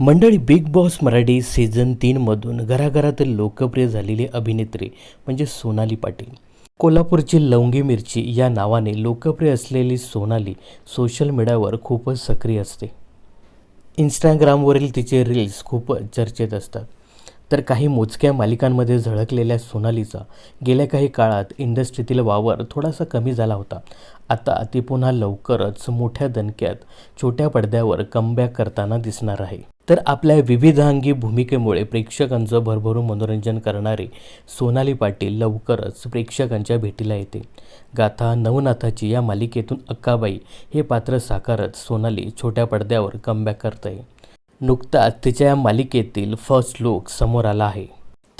मंडळी big boss Marathi season तीनमधून घराघरातील लोकप्रिय झालेली अभिनेत्री म्हणजे सोनाली पाटील. कोल्हापूरची लवंगी मिरची या नावाने लोकप्रिय असलेली सोनाली सोशल मीडियावर खूपच सक्रिय असते. इंस्टाग्रामवरील तिचे रील्स खूपच चर्चेत असतात. तर काही मोजक्या मालिकांमध्ये झळकलेल्या सोनालीचा गेल्या काही काळात इंडस्ट्रीतील वावर थोडासा कमी झाला होता. आता ती पुन्हा लवकरच मोठ्या दणक्यात छोट्या पडद्यावर कमबॅक करताना दिसणार आहे. तर आपल्या विविधांगी भूमिकेमुळे प्रेक्षकांचं भरभरून मनोरंजन करणारी सोनाली पाटील लवकरच प्रेक्षकांच्या भेटीला येते. गाथा नवनाथाची या मालिकेतून अक्काबाई हे पात्र साकारत सोनाली छोट्या पडद्यावर कमबॅक करते नुकताच तिच्या या मालिकेतील फर्स्ट लुक समोर आला आहे.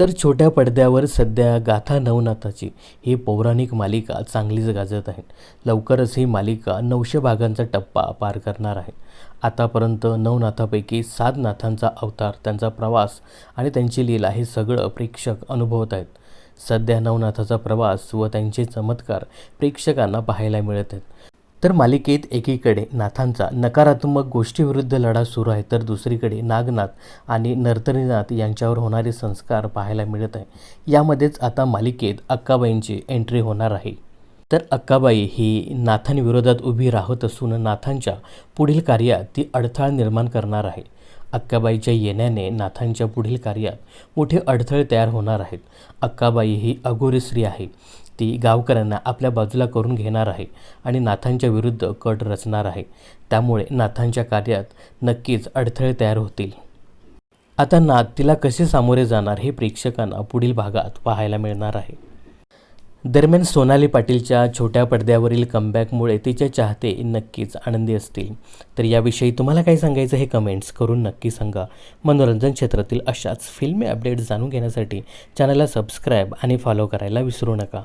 तर छोट्या पडद्यावर सध्या गाथा नवनाथाची ही पौराणिक मालिका चांगलीच गाजत आहे. लवकरच ही मालिका नऊशे भागांचा टप्पा पार करणार आहे. आतापर्यंत नवनाथापैकी सात नाथांचा अवतार त्यांचा प्रवास आणि त्यांची लीला हे सगळं प्रेक्षक अनुभवत आहेत. सध्या नवनाथाचा प्रवास व त्यांचे चमत्कार प्रेक्षकांना पाहायला मिळत आहेत. तर मालिकेत एकीकडे नाथांचा नकारात्मक गोष्टीविरुद्ध लढा सुरू आहे तर दुसरीकडे नागनाथ आणि नर्तनीनाथ यांच्यावर होणारे संस्कार पाहायला मिळत आहे. यामध्येच आता मालिकेत अक्काबाईंची एंट्री होणार आहे. तर अक्काबाई ही नाथांविरोधात उभी राहत असून नाथांच्या पुढील कार्यात ती अडथळा निर्माण करणार आहे. अक्काबाईच्या येण्याने नाथांच्या पुढील कार्यात मोठे अडथळे तयार होणार आहेत. अक्काबाई ही अघोरी स्त्री आहे. ती गावकऱ्यांना आपल्या बाजूला करून घेणार आहे आणि नाथांच्या विरुद्ध कट रचणार आहे. त्यामुळे नाथांच्या कार्यात नक्कीच अडथळे तयार होतील. आता नाथ तिला कसे सामोरे जाणार हे प्रेक्षकांना पुढील भागात पाहायला मिळणार आहे. दरम्यान सोनाली पाटीलच्या छोट्या पडद्यावरील कमबॅकमुळे तिचे चाहते नक्कीच आनंदी असतील. तर याविषयी तुम्हाला काय सांगायचं हे कमेंट्स करून नक्की सांगा. मनोरंजन क्षेत्रातील अशाच फिल्मी अपडेट्स जाणून घेण्यासाठी चॅनलला सबस्क्राईब आणि फॉलो करायला विसरू नका.